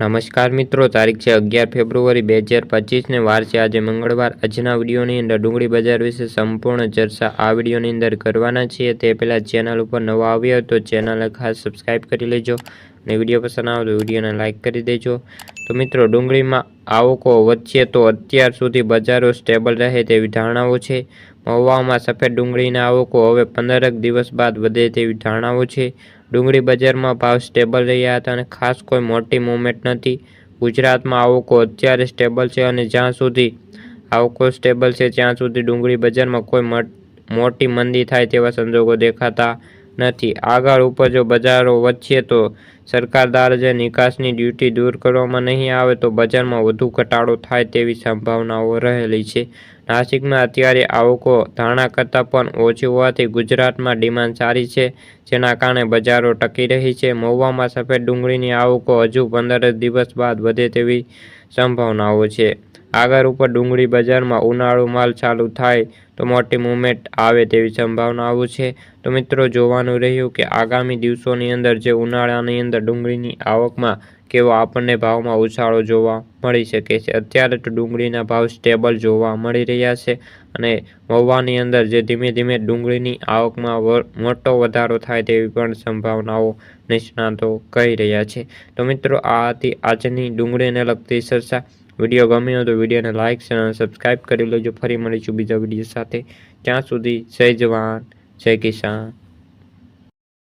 નમસ્કાર મિત્રો, તારીખ છે અગિયાર ફેબ્રુઆરી બે હજાર પચીસને વાર છે આજે મંગળવાર. આજના વિડીયોની અંદર ડુંગળી બજાર વિશે સંપૂર્ણ ચર્ચા આ વિડીયોની અંદર કરવાના છીએ. તે પહેલાં ચેનલ ઉપર નવા આવ્યો તો ચેનલ ખાસ સબસ્ક્રાઈબ કરી લેજો અને વીડિયો પસંદ આવે તો વિડીયોને લાઇક કરી દેજો. તો મિત્રો, ડુંગળીમાં આવકો વચ્ચે તો અત્યાર સુધી બજારો સ્ટેબલ રહે તેવી ધારણાઓ છે. મહુવામાં સફેદ ડુંગળીના આવકો હવે પંદરક દિવસ બાદ વધે તેવી ધારણાઓ છે. ડુંગળી બજારમાં ભાવ સ્ટેબલ રહ્યા હતા અને ખાસ કોઈ મોટી મૂવમેન્ટ નથી. ગુજરાતમાં આવકો અત્યારે સ્ટેબલ છે અને જ્યાં સુધી આવકો સ્ટેબલ છે ત્યાં સુધી ડુંગળી બજારમાં કોઈ મટ- મંદી થાય તેવા સંજોગો દેખાતા નથી. આગળ ઉપર જો બજારો વધશે તો સરકાર દ્વારા જે નિકાસની ડ્યુટી દૂર કરવામાં નહીં આવે તો બજારમાં વધુ ઘટાડો થાય તેવી સંભાવનાઓ રહેલી છે. નાસિકમાં અત્યારે આવકો ધારણા કરતાં પણ ઓછી હોવાથી ગુજરાતમાં ડિમાન્ડ સારી છે, જેના કારણે બજારો ટકી રહી છે. મહુવામાં સફેદ ડુંગળીની આવકો હજુ પંદર દિવસ બાદ વધે તેવી સંભાવનાઓ છે. આગળ ઉપર ડુંગળી બજારમાં ઉનાળુ માલ ચાલુ થાય તો મોટી મુવમેન્ટ આવે તેવી સંભાવનાઓ છે. તો મિત્રો, જોવાનું રહ્યું કે આગામી દિવસોની અંદર જે ઉનાળાની અંદર ડુંગળીની આવકમાં કેવો આપણને ભાવમાં ઉછાળો જોવા મળી શકે છે. અત્યારે તો ડુંગળીના ભાવ સ્ટેબલ જોવા મળી રહ્યા છે અને મહુવાની અંદર જે ધીમે ધીમે ડુંગળીની આવકમાં મોટો વધારો થાય તેવી પણ સંભાવનાઓ નિષ્ણાતો કહી રહ્યા છે. તો મિત્રો, આ હતી આજની ડુંગળીને લગતી ચર્ચા. વીડિયો ગમ્યો તો વિડીયોને લાઇક અને સબસ્ક્રાઈબ કરી લેજો. ફરી મળીશું બીજા વીડિયો સાથે. ત્યાં સુધી જય જવાન, જય કિસાન.